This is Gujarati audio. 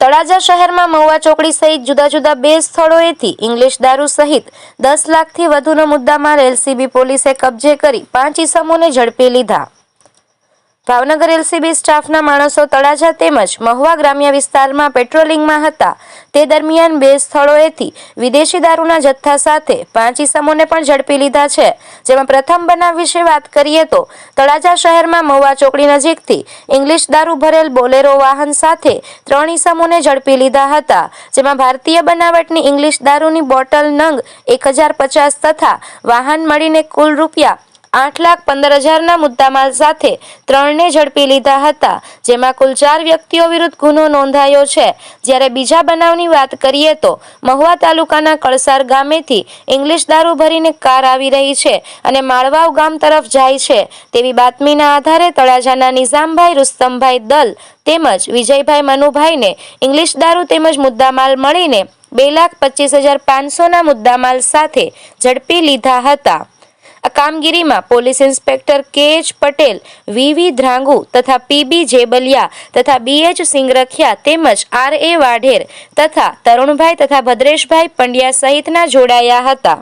તળાજા શહેરમાં મહુવા ચોકડી સહિત જુદા જુદા બે સ્થળોએથી ઇંગ્લિશ દારૂ સહિત દસ લાખથી વધુનો મુદ્દામાં એલસીબી પોલીસે કબજે કરી પાંચ ઇસમોને ઝડપી લીધા. ભાવનગર એલસીબી સ્ટાફના માણસો તળાજા તેમજ મહુવા ગ્રામ્ય વિસ્તારમાં પેટ્રોલિંગમાં હતા. તે દરમિયાન બે સ્થળોએથી વિદેશી દારૂના જથ્થા સાથે પાંચ ઇસમોને પણ ઝડપી લીધા છે. જેમાં પ્રથમ બનાવ વિશે વાત કરીએ તો, તળાજા શહેરમાં મહુવા ચોકડી નજીકથી ઇંગ્લિશ દારૂ ભરેલ બોલેરો વાહન સાથે ત્રણ ઇસમોને ઝડપી લીધા હતા, જેમાં ભારતીય બનાવટની ઇંગ્લિશ દારૂની બોટલ નંગ એક હજાર પચાસ તથા વાહન મળીને કુલ રૂપિયા આઠ લાખ પંદર હજારના મુદ્દામાલ સાથે ત્રણને ઝડપી લીધા હતા, જેમાં કુલ ચાર વ્યક્તિઓ વિરુદ્ધ ગુનો નોંધાયો છે. જ્યારે બીજા બનાવની વાત કરીએ તો મહુવા તાલુકાના કળસાર ગામેથી ઇંગ્લિશ દારૂ ભરીને કાર આવી રહી છે અને માળવાવ ગામ તરફ જાય છે. તેવી બાતમીના આધારે તળાજાના નિઝામભાઈ રુસ્તમભાઈ દલ તેમજ વિજયભાઈ મનુભાઈને ઇંગ્લિશ દારૂ તેમજ મુદ્દામાલ મળીને બે લાખ પચીસ હજાર પાંચસોના મુદ્દામાલ સાથે ઝડપી લીધા હતા. આ કામગીરીમાં police inspector K H Patel, VV Dhrangu તથા પીબી જેબલિયા તથા બીએચ સિંગરખિયા તેમજ આર એ વાઢેર તથા તરુણભાઈ તથા ભદ્રેશભાઈ પંડ્યા સહિતના જોડાયા હતા.